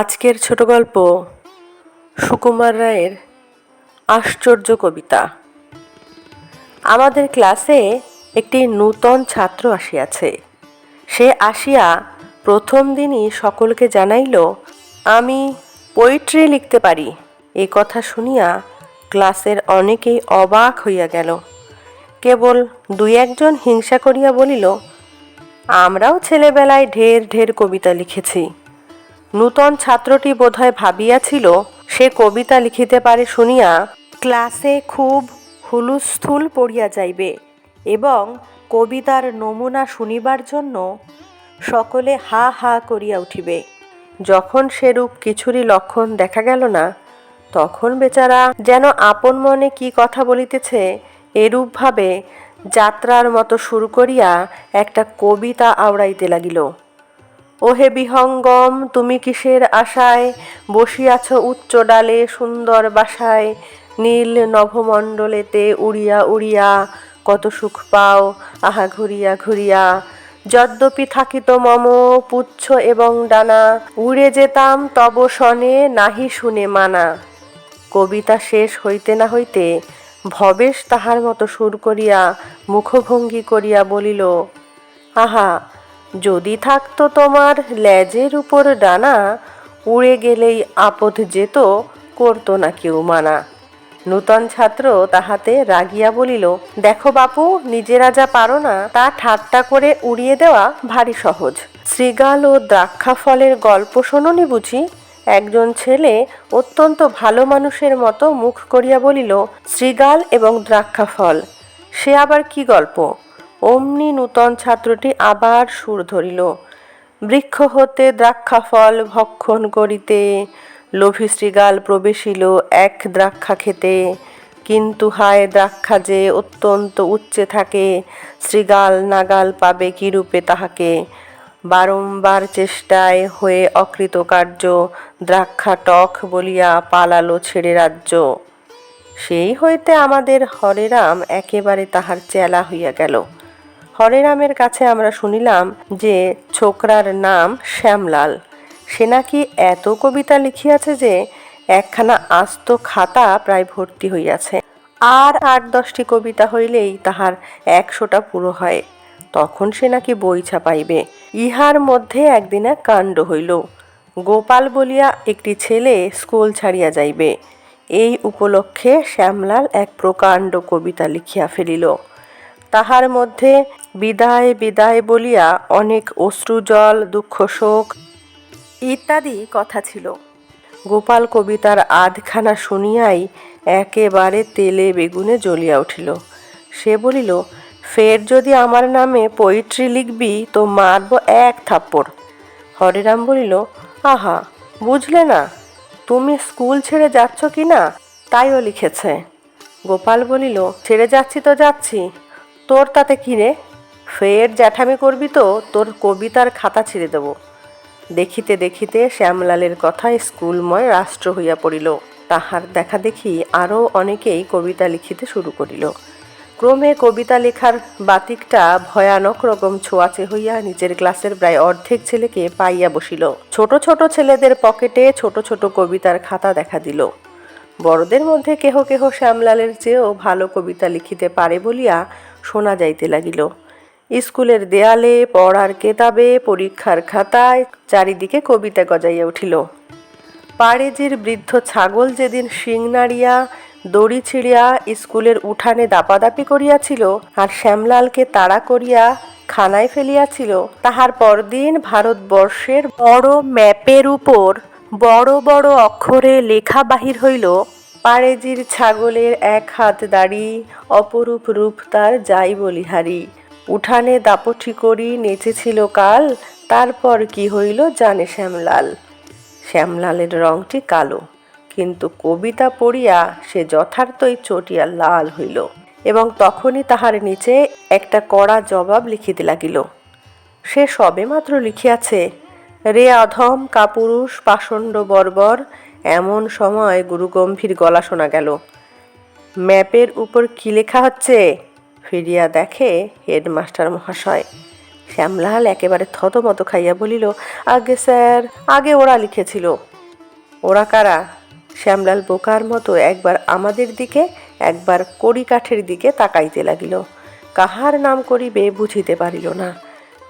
আজকের ছোট গল্প, সুকুমার রায়ের আশ্চর্য কবিতা। আমাদের ক্লাসে একটি নূতন ছাত্র আসিয়াছে। সে আসিয়া প্রথম দিনই সকলকে জানাইল, আমি পোয়েট্রি লিখতে পারি। এ কথা শুনিয়া ক্লাসের অনেকেই অবাক হইয়া গেল। কেবল দুই একজন হিংসা করিয়া বলিল, আমরাও ছেলেবেলায় ঢের ঢের কবিতা লিখেছি। নূতন ছাত্রটি বোধহয় ভাবিয়াছিল, সে কবিতা লিখিতে পারে শুনিয়া ক্লাসে খুব হুলুস্থুল পড়িয়া যাইবে এবং কবিতার নমুনা শুনিবার জন্য সকলে হা হা করিয়া উঠিবে। যখন সেরূপ কিছুরই লক্ষণ দেখা গেল না, তখন বেচারা যেন আপন মনে কি কথা বলিতেছে এরূপভাবে যাত্রার মতো শুরু করিয়া একটা কবিতা আওড়াইতে লাগিল। ওহে বিহঙ্গম, তুমি কিসের আশায় বসিয়াছ উচ্চ ডালে সুন্দর বাসায়? নীল নভমণ্ডলেতে উড়িয়া উড়িয়া কত সুখ পাও আহা ঘুরিয়া ঘুরিয়া। যদ্যপি থাকিত মম, পুচ্ছ এবং ডানা, উড়ে যেতাম তব সনে নাহি শুনে মানা। কবিতা শেষ হইতে না হইতে ভবেশ তাহার মতো সুর করিয়া, মুখভঙ্গি করিয়া বলিল, আহা যদি থাকতো তোমার লেজের উপর ডানা, উড়ে গেলেই আপদ যেত, করতো না কেউ মানা। নূতন ছাত্র তাহাতে রাগিয়া বলিল, দেখো বাপু, নিজেরা যা পারো না, তা ঠাট্টা করে উড়িয়ে দেওয়া ভারী সহজ। শ্রীগাল ও দ্রাক্ষা ফলের গল্প শোনোনি বুঝি? একজন ছেলে অত্যন্ত ভালো মানুষের মতো মুখ করিয়া বলিল, শ্রীগাল এবং দ্রাক্ষা ফল, সে আবার কি গল্প? অমনি নূতন ছাত্রটি আবার সুর ধরিল। বৃক্ষ হতে দ্রাক্ষা ফল ভক্ষণ করিতে লোভী শ্রীগাল প্রবেশিল এক দ্রাক্ষা খেতে কিন্তু হায় দ্রাক্ষা যে অত্যন্ত উচ্চে থাকে, শ্রীগাল নাগাল পাবে কিরূপে তাহাকে? বারংবার চেষ্টায় হয়ে অকৃতকার্য দ্রাক্ষা টক বলিয়া পালালো ছেড়ে রাজ্য। সেই হইতে আমাদের হরেরাম একেবারে তাহার চেলা হইয়া গেল। হরেরামের কাছে আমরা শুনিলাম যে ছোকরার নাম শ্যামলাল। সে নাকি এত কবিতা লিখিয়াছে যে একখানা আস্ত খাতা প্রায় ভর্তি হইয়াছে। আর আট দশটি কবিতা হইলেই তাহার একশোটা পুরো হয়। তখন সে নাকি বই ছাপাইবে। ইহার মধ্যে একদিন এক কাণ্ড হইল। গোপাল বলিয়া একটি ছেলে স্কুল ছাড়িয়া যাইবে। এই উপলক্ষে শ্যামলাল এক প্রকাণ্ড কবিতা লিখিয়া ফেলিল। তাহার মধ্যে বিদায় বিদায় বলিয়া অনেক অশ্রুজল দুঃখ, শোক ইত্যাদি কথা ছিল। গোপাল কবিতার আধখানা শুনিয়াই একেবারে তেলে বেগুনে জ্বলিয়া উঠিল। সে বলিল, ফের যদি আমার নামে পোয়েট্রি লিখবি তো মারব এক থাপ্পড়। হরিরাম বলিল, আহা, বুঝলে না, তুমি স্কুল ছেড়ে যাচ্ছ কি না? তাইও লিখেছে। গোপাল বলিল, ছেড়ে যাচ্ছি তো যাচ্ছি, তোর তাতে কি রে? ফের জ্যাঠামি করবি তো, তোর কবিতার খাতা ছিঁড়ে দেব। দেখিতে দেখিতে শ্যামলালের কথা স্কুলময় রাষ্ট্র হইয়া পড়িল। তাহার দেখা দেখি আরও অনেকেই কবিতা লিখিতে শুরু করিল। ক্রমে কবিতা লেখার বাতিকটা ভয়ানক রকম ছোঁয়াচে হইয়া নিজের ক্লাসের প্রায় অর্ধেক ছেলেকে পাইয়া বসিল। ছোট ছোট ছেলেদের পকেটে ছোট ছোট কবিতার খাতা দেখা দিল। বড়দের মধ্যে কেহ কেহ শ্যামলালের চেয়েও ভালো কবিতা লিখিতে পারে বলিয়া শোনা যাইতে লাগিল। স্কুলের দেয়ালে, পড়ার কেতাবে, পরীক্ষার খাতায় চারিদিকে কবিতা গজাইয়া উঠিল। পাড়েজির বৃদ্ধ ছাগল যেদিন শিং নাড়িয়া, দড়ি ছিঁড়িয়া স্কুলের উঠানে দাপাদাপি করিয়াছিল আর শ্যামলালকে তাড়া করিয়া খানায় ফেলিয়াছিল, তাহার পরদিন ভারতবর্ষের বড় ম্যাপের উপর বড় বড় অক্ষরে লেখা বাহির হইল, পাড়েজির ছাগলের এক হাত দাড়ি, অপরূপ রূপ তার যাই বলিহারি উঠানে দাপটি করি নেচেছিল কাল, তারপর কি হইল জানে শ্যামলাল। শ্যামলালের রংটি কালো, কিন্তু কবিতা পড়িয়া সে যথার্থই চটিয়া লাল হইল এবং তখনই তাহার নিচে একটা কড়া জবাব লিখিতে লাগিল। সে সবেমাত্র লিখিয়াছে, রে অধম কাপুরুষ পাষণ্ড বর্বর, এমন সময় গুরুগম্ভীর গলা শোনা গেল। ম্যাপের উপর কি লেখা হচ্ছে? ফিরিয়া দেখে হেডমাস্টার মহাশয়। শ্যামলাল একেবারে থতমত খাইয়া বলিল, আগে স্যার, আগে ওরা লিখেছিল। ওরা কারা? শ্যামলাল বোকার মতো একবার আমাদের দিকে, একবার কড়ি কাঠের দিকে তাকাইতে লাগিল। কাহার নাম করিবে বুঝিতে পারিল না।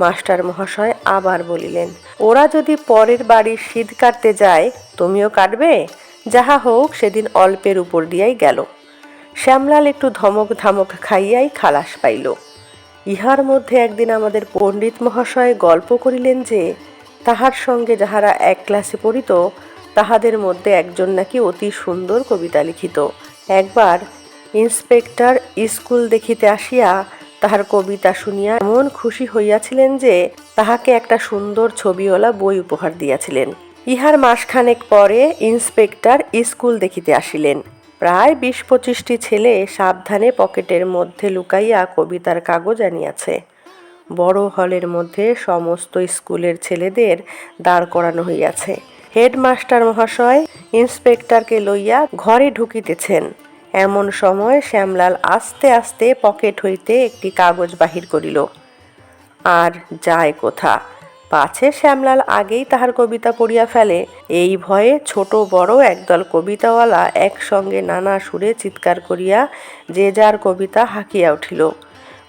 মাস্টার মহাশয় আবার বলিলেন, ওরা যদি পরের বাড়ির শীত কাটতে যায়, তুমিও কাটবে? যাহা হোক, সেদিন অল্পের উপর দিয়াই গেল। শ্যামলাল একটু ধমক ধামক খাইয়াই খালাস পাইল। ইহার মধ্যে একদিন আমাদের পণ্ডিত মহাশয় গল্প করিলেন যে, তাহার সঙ্গে যাহারা এক ক্লাসে পড়িত, তাহাদের মধ্যে একজন নাকি অতি সুন্দর কবিতা লিখিত। একবার ইন্সপেক্টর স্কুল দেখিতে আসিয়া তাহার কবিতা শুনিয়া এমন খুশি হইয়াছিলেন যে, তাহাকে একটা সুন্দর ছবিওয়ালা বই উপহার দিয়াছিলেন। ইহার মাসখানেক পরে ইন্সপেক্টর স্কুল দেখিতে আসিলেন। প্রায় বিশ পঁচিশটি ছেলে সাবধানে পকেটের মধ্যে লুকাইয়া কবিতার কাগজ আনিয়াছে। বড় হলের মধ্যে সমস্ত স্কুলের ছেলেদের দাঁড় করানো হইয়াছে। হেডমাস্টার মহাশয় ইন্সপেক্টরকে লইয়া ঘরে ঢুকিতেছেন। এমন সময় শ্যামলাল আস্তে আস্তে পকেট হইতে একটি কাগজ বাহির করিল। আর যায় কোথা? পাছে শ্যামলাল আগেই তাহার কবিতা পড়িয়া ফেলে। এই ভয়ে ছোট বড় একদল কবিতাওয়ালা একসঙ্গে নানা সুরে চিৎকার করিয়া যে যার কবিতা হাঁকিয়া উঠিল।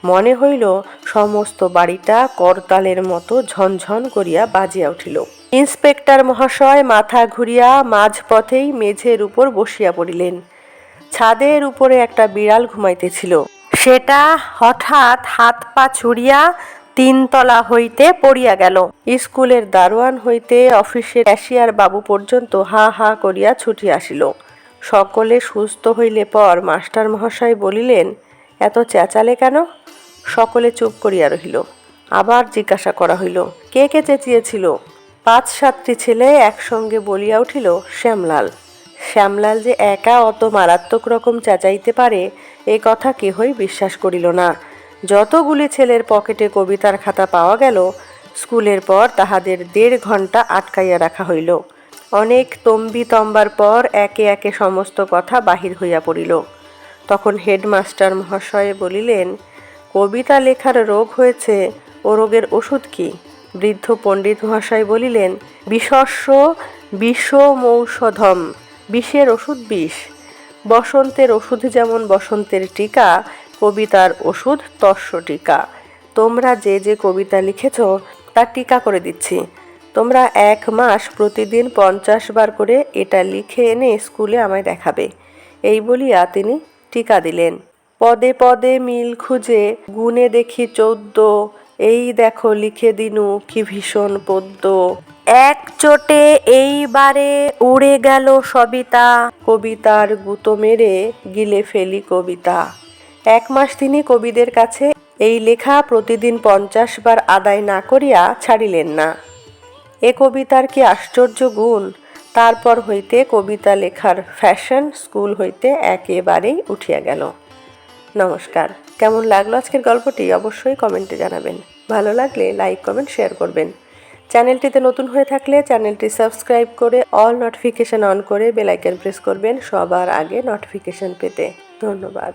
মনে হইল সমস্ত বাড়িটা করতালের মতো ঝনঝন করিয়া বাজিয়া উঠিল। ইন্সপেক্টর মহাশয় মাথা ঘুরিয়া মাঝপথেই মেঝের উপর বসিয়া পড়িলেন। ছাদের উপরে একটা বিড়াল ঘুমাইতেছিল। সেটা হঠাৎ হাত পা ছুড়িয়া তিনতলা হইতে পড়িয়া গেল। স্কুলের দারোয়ান হইতে অফিসের ক্যাশিয়ার বাবু পর্যন্ত হা হা করিয়া ছুটি আসিল। সকলে সুস্থ হইলে পর মাস্টার মহাশয় বলিলেন, এত চেঁচালে কেন? সকলে চুপ করিয়া রহিল। আবার জিজ্ঞাসা করা হইল, কে কে চেঁচিয়েছিল? পাঁচ সাতটি ছেলে একসঙ্গে বলিয়া উঠিল, শ্যামলাল। শ্যামলাল যে একা অত মারাত্মক রকম চেঁচাইতে পারে, এ কথা কেহই বিশ্বাস করিল না। যতগুলি ছেলের পকেটে কবিতার খাতা পাওয়া গেল, স্কুলের পর তাহাদের দেড় ঘণ্টা আটকাইয়া রাখা হইল। অনেক তম্বি তম্বার পর একে একে সমস্ত কথা বাহির হইয়া পড়িল। তখন হেডমাস্টার মহাশয় বলিলেন, কবিতা লেখার রোগ হয়েছে, ও রোগের ওষুধ কি? বৃদ্ধ পণ্ডিত মহাশয় বলিলেন বিশস্য বিষমৌষধম, বিষের ওষুধ বিষ। বসন্তের ওষুধ যেমন বসন্তের টিকা কবিতার ওষুধ তস্য টিকা। তোমরা যে যে কবিতা লিখেছ, তার টিকা করে দিচ্ছি। তোমরা এক মাস প্রতিদিন পঞ্চাশ বার করে এটা লিখে এনে স্কুলে আমায় দেখাবে। এই বলিয়া তিনি টিকা দিলেন। পদে পদে মিল খুঁজে গুনে দেখি চৌদ্দ। এই দেখো লিখে দিনু কি ভীষণ পদ্য। এক চোটে এইবারে উড়ে গেল সবিতা। কবিতার গুতো মেরে গিলে ফেলি কবিতা। এক মাস তিনি কবিদের কাছে এই লেখা প্রতিদিন পঞ্চাশ বার আদায় না করিয়া ছাড়িলেন না। এ কবিতার কি আশ্চর্য গুণ? তারপর হইতে কবিতা লেখার ফ্যাশন স্কুল হইতে একেবারেই উঠিয়া গেল। নমস্কার। কেমন লাগল আজকের গল্পটি? অবশ্যই কমেন্টে জানাবেন। ভালো লাগলে লাইক, কমেন্ট, শেয়ার করবেন। চ্যানেলটিতে নতুন হয়ে থাকলে চ্যানেলটি সাবস্ক্রাইব করে অল নোটিফিকেশন অন করে বেল আইকন প্রেস করবেন সবার আগে নোটিফিকেশন পেতে। ধন্যবাদ।